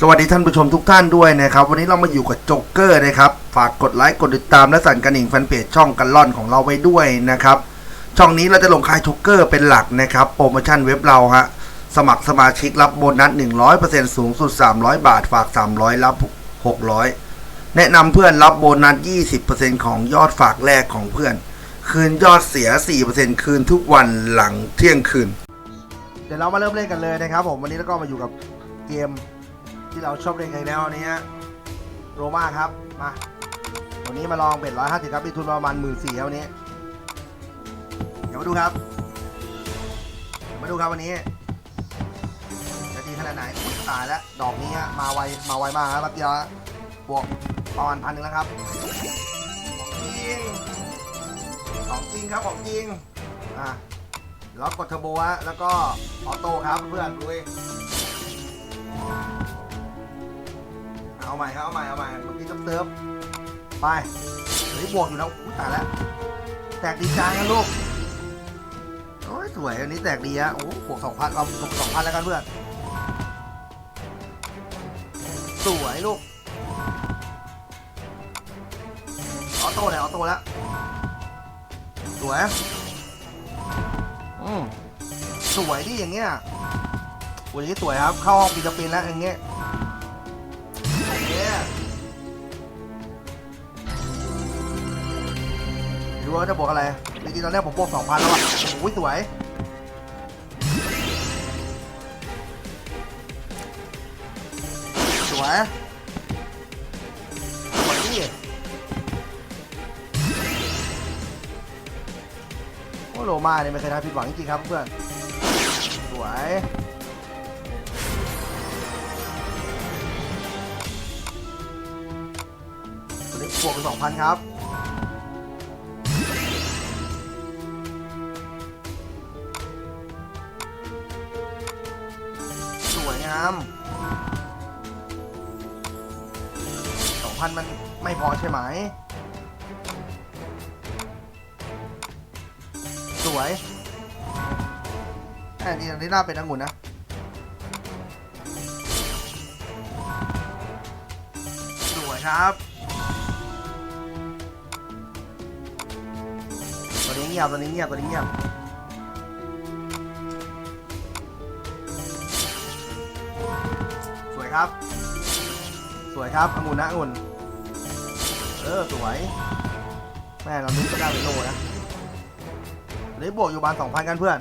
สวัสดีท่านผู้ชมทุกท่านด้วยนะครับ วันนี้เรามาอยู่กับโจ๊กเกอร์นะครับ ฝากกดไลค์กดติดตามและสั่นกระดิ่งแฟนเพจช่องกันล่อนของเราไว้ด้วยนะครับ ช่องนี้เราจะลงขายโจ๊กเกอร์เป็นหลักนะครับ โปรโมชั่นเว็บเราฮะสมัครสมาชิกรับโบนัส 100%สูงสุด 300 บาท ฝาก 300 รับ 600 แนะนำเพื่อนรับโบนัส 20%ของยอดฝากแรกของเพื่อน คืนยอดเสีย 4%คืนทุกวันหลังเที่ยงคืน เดี๋ยวเรามาเริ่มเล่นกันเลยนะครับผมวันนี้แล้วก็มาอยู่กับเกม ที่เราชอบเล่นกันแล้วนี้ฮะโรมาครับมาวันนี้มาลองเบ็ดร้อยห้าสิบครับมีทุนประมาณหมื่นสี่ครับวันนี้ เดี๋ยวมาดูครับ มาดูครับวันนี้จะดีขนาดไหนตายแล้วดอกนี้ฮะมาไวมาไวมากครับแป๊บเดียวบวกประมาณพันหนึ่งแล้วครับของจริงของจริงครับของจริงอะแล้วกดเทอร์โบฮะแล้วก็ออโต้ครับเพื่อนดูดิเอา ใหม่ครับเอาใหม่เอาใหม่เมื่อกี้เติมไปเฮ้ยบวกอยู่แล้วอุ้ยตายแล้วแตกดีจังนะลูกโอ้ยสวยอันนี้แตกดีฮะโอ้บวกสองพันเอาบวกสองพันแล้วกันเพื่อนสวยลูกออโต้เลยออโต้แล้วสวยอืมสวยดิอย่างเงี้ยวันนี้สวยครับเข้าห้องปีตะปินแล้วอย่างเงี้ย ดูว่าจะบวกอะไรจริงๆตอนแรกผมบวกสองพันแล้วอะโอ้ยสวยสวยสวยดิโอ้โลมาเนี่ยไม่เคยทำผิดหวังจริงๆครับเพื่อนสวยตัวนี้บวกเป็นสองพันครับ งามสองพันมันไม่พอใช่ไหม สวยอันนี้อันนี้น่าเป็นองุ่นนะสวยครับตัวนี้เงียบตัวนี้เงียบตัวนี้เงียบ ครับ สวยครับองุ่นนะองุ่นเออสวยแม่เรานึกก็ได้เป็นโลนะเลยบวกอยู่ประมาณสองพันกันเพื่อน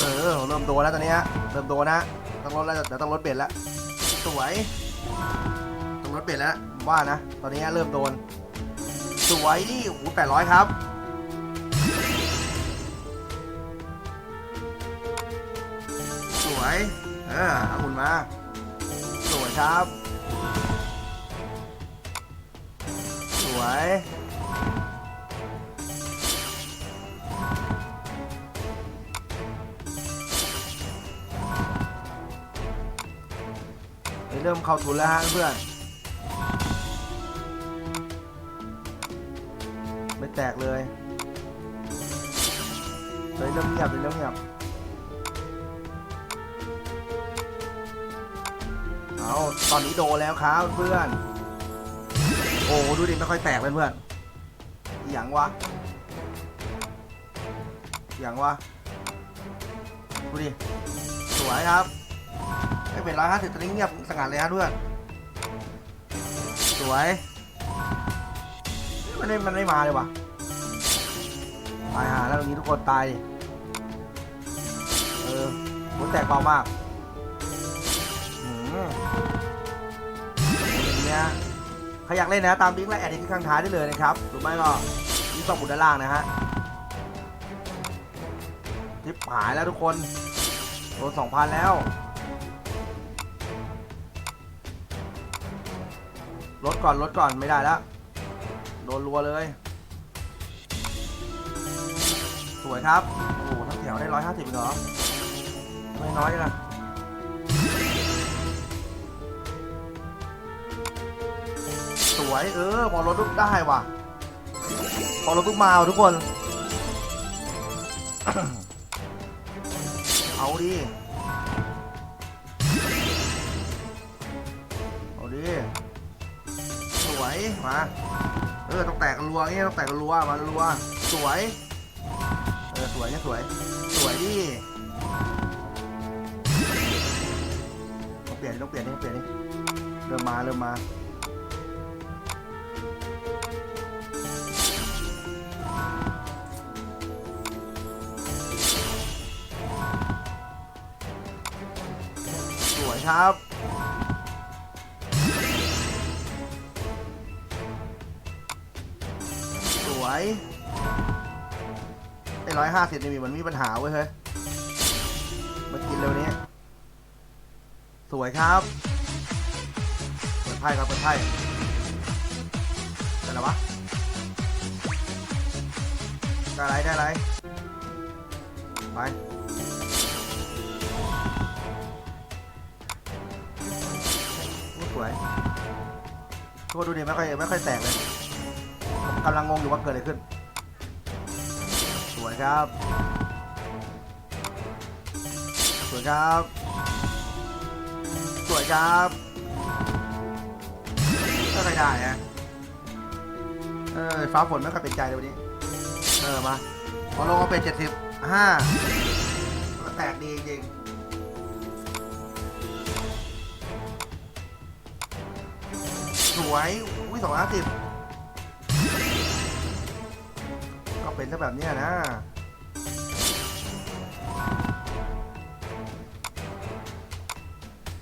เออเริ่มโดนแล้วตอนนี้ฮะเริ่มโดนนะต้องลดแล้วเดี๋ยวต้องลดเบ็ดแล้วสวยต้องลดเบ็ดแล้วว่านะ ตอนนี้เริ่มโดนสวยดิโอ้โหแปดร้อยครับ วย เออเอาหุ่นมา สวยครับ สวย เริ่มเข้าทุนแล้วฮะเพื่อน ไม่แตกเลยเลยเริ่มเงียบเลยเริ่มเงียบ เอาตอนนี้โดนแล้วครับเพื่อน โอ้ดูดิไม่ค่อยแตกเลยเพื่อนอหย่างวะอหย่างวะดูดิสวยครับไม่เป็นร้อยห้าสิบตอนนี้เงียบสงัดเลยฮะเพื่อนสวยมันไม่มันไม่มาเลยวะตายหาแล้วตรงนี้ทุกคนตายเออหัวแตกเบามาก เงี้ยใครอยากเล่นนะตามลิงก์และแอดที่ข้างท้ายได้เลยนะครับหรือไม่ก็ลิงก์ตรงบุดด้านล่างนะฮะทิปหายแล้วทุกคนโดนสองพันแล้วลดก่อนลดก่อนไม่ได้แล้วโดนรัวเลย สวยครับ โอ้ทั้งแถวได้ร้อยห้าสิบเหรอ ไม่น้อยนะ วยเออพอรถลุกได้ว่ะ พอรถลุกมาว่ะทุกคน เอาดิ เอาดิ สวย มา เออต้องแตกรัวเงี้ยต้องแตกรัวมารัว สวย เออสวยเนี่ยสวย สวยดิต้องเปลี่ยนต้องเปลี่ยนต้องเปลี่ยนเริ่มมาเริ่มมา ครับ สวยไอ้ร้อยห้าสิบนี่มันมีปัญหาเว้ยเฮ้ยมากินเร็วนี้ สวยครับเปิดไพ่ครับเปิดไพ่ได้แล้ววะได้อะไรได้อะไรไป วยโทษดูดิไม่ค่อยไม่ค่อยแตกเลยผมกำลังงงอยู่ว่าเกิดอะไรขึ้น สวยครับ สวยครับ สวยครับก็ไม่ได้ฮะเออฟ้าฝนไม่ค่อยเป็นใจเลยวันนี้ เออมาพอลงมาเป็นเจ็ดสิบห้าแตกดีจริง วยอุ้ยสองห้าสิบก็เป็นซะแบบเนี้ยนะ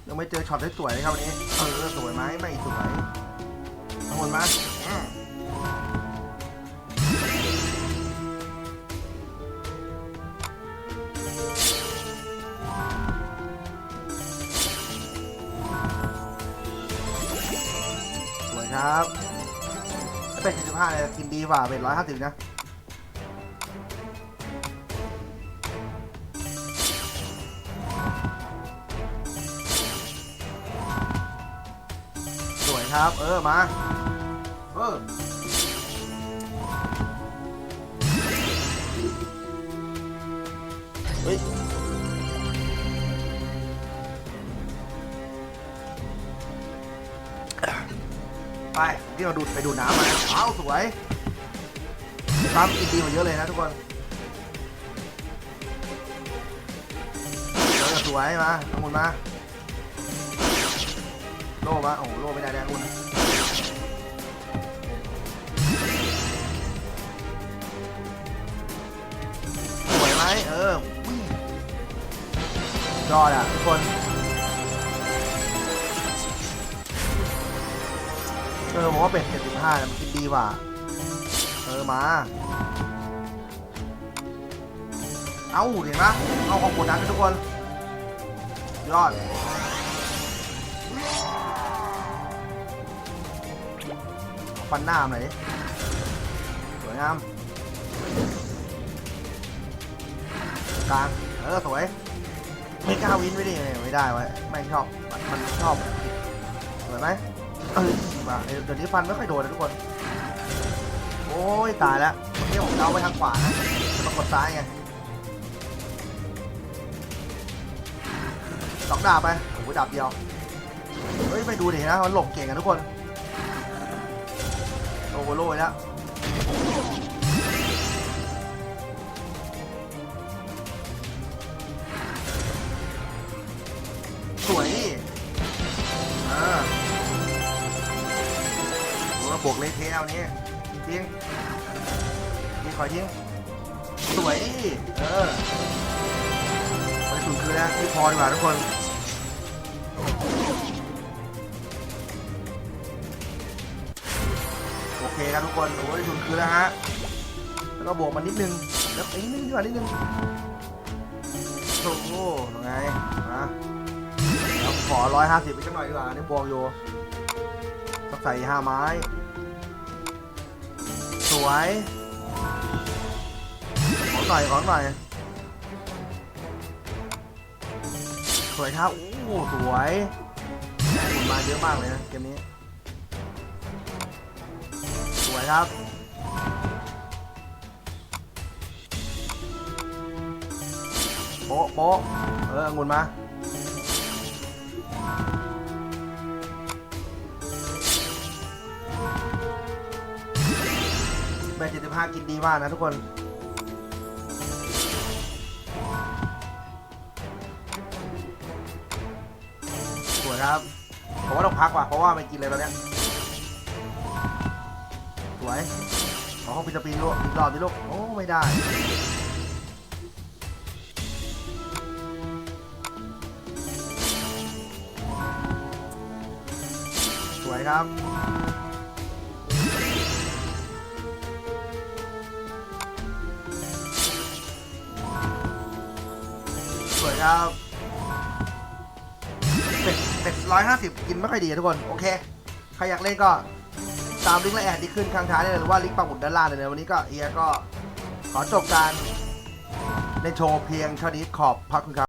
ยังไม่เจอช็อตได้สวยเลยครับวันนี้เออสวยไหมไม่สวยขอบคุณมา ครับเป็น75เลยกินดีกว่าเป็น150นะสวยครับ เออ มา เออเฮ้ย ไปที่เราดูดไปดูดน้ำมาเอาสวยปั๊มกินดีกว่าเยอะเลยนะทุกคนเออสวยมาทำมุนมาโล่มาโอ้โหโล่ไม่ได้แดงอุ่นสวยไหมเอออุ้ยยอดอะทุกคน เออผมว่าเป็ด75มันกินดีกว่า เออมา เอาเห็นปะเอาของกดดันทุกคน ยอดฟันหน้ามันหน่อยดิสวยงามกลางเออสวย ไม่กล้าวินไว้ดิไม่ได้ไว้ไม่ชอบ มันชอบ สวยไหม เออมาเดี๋ยวนี้ฟันไม่ค่อยโดนนะทุกคน โอ้ยตายแล้วเมื่อกี้ผมเอาไปทางขวานะจะมากดซ้ายไงสองดาบไปโอ้โหดาบเดียวเฮ้ยไปดูดินะมันหลบเก่งกันทุกคนโอเวอร์โหลดแล้ว เอานี้ทิ้งทิ้งคอทิ้งสวยดิเออไปสุดคือแล้วที่พอดีกว่าทุกคนโอเคครับทุกคนโอ้ยทุนคือแล้วฮะแล้วก็บวกมานิดนึงแล้วอีกนิดนึงดีกว่านิดนึงโอ้โหยังไงนะแล้วขอร้อยห้าสิบไปสักหน่อยดีกว่านี่บวกอยู่สักใส่ห้าไม้ วย ขอหน่อย ขอหน่อย สวยครับ โอ้โหสวยหุ่นมาเยอะมากเลยนะเกมนี้ สวยครับโป๊ะโป๊ะเออองุ่นมา แม่75กินดีมากนะทุกคนสวยครับผมว่าต้องพักว่ะเพราะว่าไม่กินเลยตอนเนี้ยสวยขอห้องพิจารณาลูกอีกรอบดิลูกโอ้ไม่ได้สวยครับ ครับเป็ดเป็ดร้อยห้าสิบกินไม่ค่อยดีทุกคน โอเค ใครอยากเล่นก็ตามลิงก์และแอดที่ขึ้นข้างท้ายได้เลยหรือว่าลิงก์ปักหมุดด้านล่างเลยนะวันนี้ก็เอียก็ขอจบการในโชว์เพียงเท่านี้ขอบพระคุณครับ